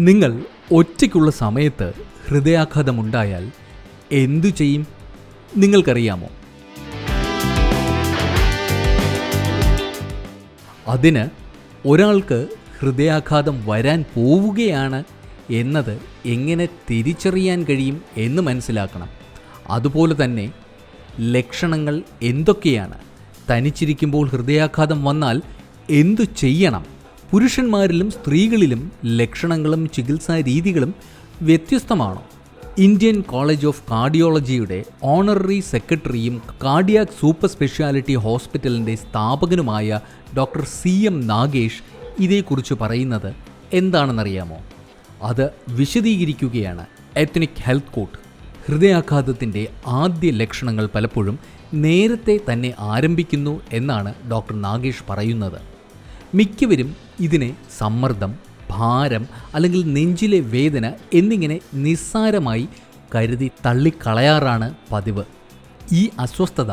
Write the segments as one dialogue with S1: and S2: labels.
S1: നിങ്ങൾ ഒറ്റയ്ക്കുള്ള സമയത്ത് ഹൃദയാഘാതമുണ്ടായാൽ എന്തു ചെയ്യും? നിങ്ങൾക്കറിയാമോ? അതിന് ഒരാൾക്ക് ഹൃദയാഘാതം വരാൻ പോവുകയാണ് എന്നത് എങ്ങനെ തിരിച്ചറിയാൻ കഴിയും എന്ന് മനസ്സിലാക്കണം. അതുപോലെ തന്നെ ലക്ഷണങ്ങൾ എന്തൊക്കെയാണ്? തനിച്ചിരിക്കുമ്പോൾ ഹൃദയാഘാതം വന്നാൽ എന്തു ചെയ്യണം? പുരുഷന്മാരിലും സ്ത്രീകളിലും ലക്ഷണങ്ങളും ചികിത്സാ രീതികളും വ്യത്യസ്തമാണോ. ഇന്ത്യൻ കോളേജ് ഓഫ് കാർഡിയോളജിയുടെ ഓണററി സെക്രട്ടറിയും കാർഡിയാക് സൂപ്പർ സ്പെഷ്യാലിറ്റി ഹോസ്പിറ്റലിന്റെ സ്ഥാപകനുമായ ഡോക്ടർ സി എം നാഗേഷ് ഇതേക്കുറിച്ച് പറയുന്നത് എന്താണെന്നറിയാമോ? അത് വിശദീകരിക്കുകയാണ്. എത്നിക് ഹെൽത്ത് കോട്ട് ഹൃദയാഘാതത്തിന്റെ ആദ്യ ലക്ഷണങ്ങൾ പലപ്പോഴും നേരത്തെ തന്നെ ആരംഭിക്കുന്നു എന്നാണ് ഡോക്ടർ നാഗേഷ് പറയുന്നത്. മിക്കവരും ഇതിനെ സമ്മർദ്ദം ഭാരം അല്ലെങ്കിൽ നെഞ്ചിലെ വേദന എന്നിങ്ങനെ നിസ്സാരമായി കരുതി തള്ളിക്കളയാറാണ് പതിവ്. ഈ അസ്വസ്ഥത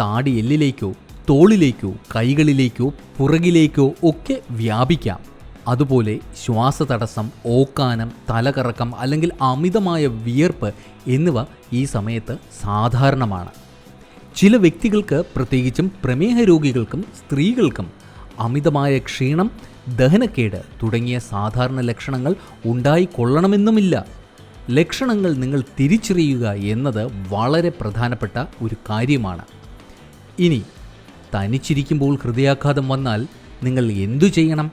S1: താടി എല്ലിലേക്കോ തോളിലേക്കോ കൈകളിലേക്കോ പുറകിലേക്കോ ഒക്കെ വ്യാപിക്കാം. അതുപോലെ ശ്വാസതടസ്സം ഓക്കാനം തലകറക്കം അല്ലെങ്കിൽ അമിതമായ വിയർപ്പ് എന്നിവ ഈ സമയത്ത് സാധാരണമാണ്. ചില വ്യക്തികൾക്ക് പ്രത്യേകിച്ചും പ്രമേഹ രോഗികൾക്കും സ്ത്രീകൾക്കും അമിതമായ ക്ഷീണം ദഹനക്കേട് തുടങ്ങിയ സാധാരണ ലക്ഷണങ്ങൾ ഉണ്ടായിക്കൊള്ളണമെന്നുമില്ല. ലക്ഷണങ്ങൾ നിങ്ങൾ തിരിച്ചറിയുക എന്നത് വളരെ പ്രധാനപ്പെട്ട ഒരു കാര്യമാണ്. ഇനി തനിച്ചിരിക്കുമ്പോൾ ഹൃദയാഘാതം വന്നാൽ നിങ്ങൾ എന്തു ചെയ്യണം?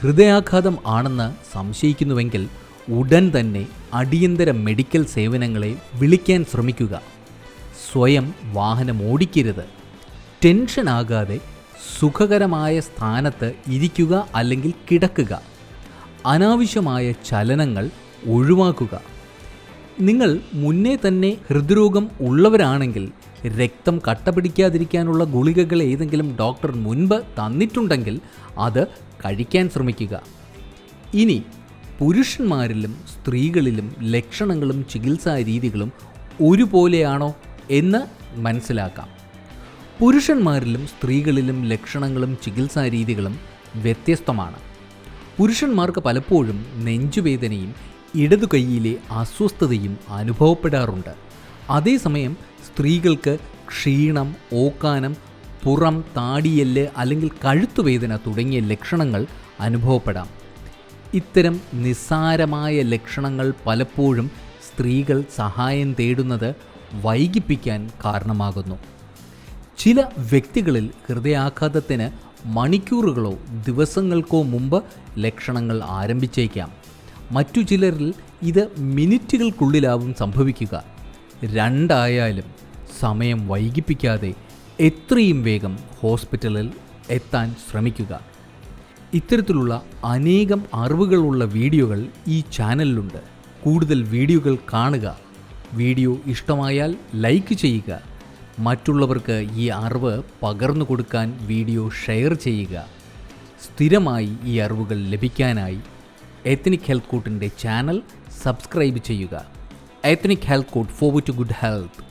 S1: ഹൃദയാഘാതം ആണെന്ന് സംശയിക്കുന്നുവെങ്കിൽ ഉടൻ തന്നെ അടിയന്തര മെഡിക്കൽ സേവനങ്ങളെ വിളിക്കാൻ ശ്രമിക്കുക. സ്വയം വാഹനം ഓടിക്കരുത് ടെൻഷനാകാതെ സുഖകരമായ സ്ഥാനത്ത് ഇരിക്കുക അല്ലെങ്കിൽ കിടക്കുക. അനാവശ്യമായ ചലനങ്ങൾ ഒഴിവാക്കുക. നിങ്ങൾ മുന്നേ തന്നെ ഹൃദ്രോഗം ഉള്ളവരാണെങ്കിൽ രക്തം കട്ട പിടിക്കാതിരിക്കാനുള്ള ഗുളികകൾ ഏതെങ്കിലും ഡോക്ടർ മുൻപ് തന്നിട്ടുണ്ടെങ്കിൽ അത് കഴിക്കാൻ ശ്രമിക്കുക. ഇനി പുരുഷന്മാരിലും സ്ത്രീകളിലും ലക്ഷണങ്ങളും ചികിത്സാ രീതികളും ഒരുപോലെയാണോ എന്ന് മനസ്സിലാക്കാം. പുരുഷന്മാരിലും സ്ത്രീകളിലും ലക്ഷണങ്ങളും ചികിത്സാ രീതികളും വ്യത്യസ്തമാണ്. പുരുഷന്മാർക്ക് പലപ്പോഴും നെഞ്ചുവേദനയും ഇടതു കൈയിലെ അസ്വസ്ഥതയും അനുഭവപ്പെടാറുണ്ട്. അതേസമയം സ്ത്രീകൾക്ക് ക്ഷീണം ഓക്കാനം പുറം താടിയെല്ല് അല്ലെങ്കിൽ കഴുത്തുവേദന തുടങ്ങിയ ലക്ഷണങ്ങൾ അനുഭവപ്പെടാം. ഇത്തരം നിസ്സാരമായ ലക്ഷണങ്ങൾ പലപ്പോഴും സ്ത്രീകൾ സഹായം തേടുന്നത് വൈകിപ്പിക്കാൻ കാരണമാകുന്നു. ചില വ്യക്തികളിൽ ഹൃദയാഘാതത്തിന് മണിക്കൂറുകളോ ദിവസങ്ങൾക്കോ മുമ്പ് ലക്ഷണങ്ങൾ ആരംഭിച്ചേക്കാം. മറ്റു ചിലരിൽ ഇത് മിനിറ്റുകൾക്കുള്ളിലാവും സംഭവിക്കുക. രണ്ടായാലും സമയം വൈകിപ്പിക്കാതെ എത്രയും വേഗം ഹോസ്പിറ്റലിൽ എത്താൻ ശ്രമിക്കുക. ഇത്തരത്തിലുള്ള അനേകം അറിവുകളുള്ള വീഡിയോകൾ ഈ ചാനലിലുണ്ട്. കൂടുതൽ വീഡിയോകൾ കാണുക. വീഡിയോ ഇഷ്ടമായാൽ ലൈക്ക് ചെയ്യുക. മറ്റുള്ളവർക്ക് ഈ അറിവ് പകർന്നു കൊടുക്കാൻ വീഡിയോ ഷെയർ ചെയ്യുക. സ്ഥിരമായി ഈ അറിവുകൾ ലഭിക്കാനായി എത്നിക് ഹെൽത്ത് കോട്ടിന്റെ ചാനൽ സബ്സ്ക്രൈബ് ചെയ്യുക. Ethnic health court for to good health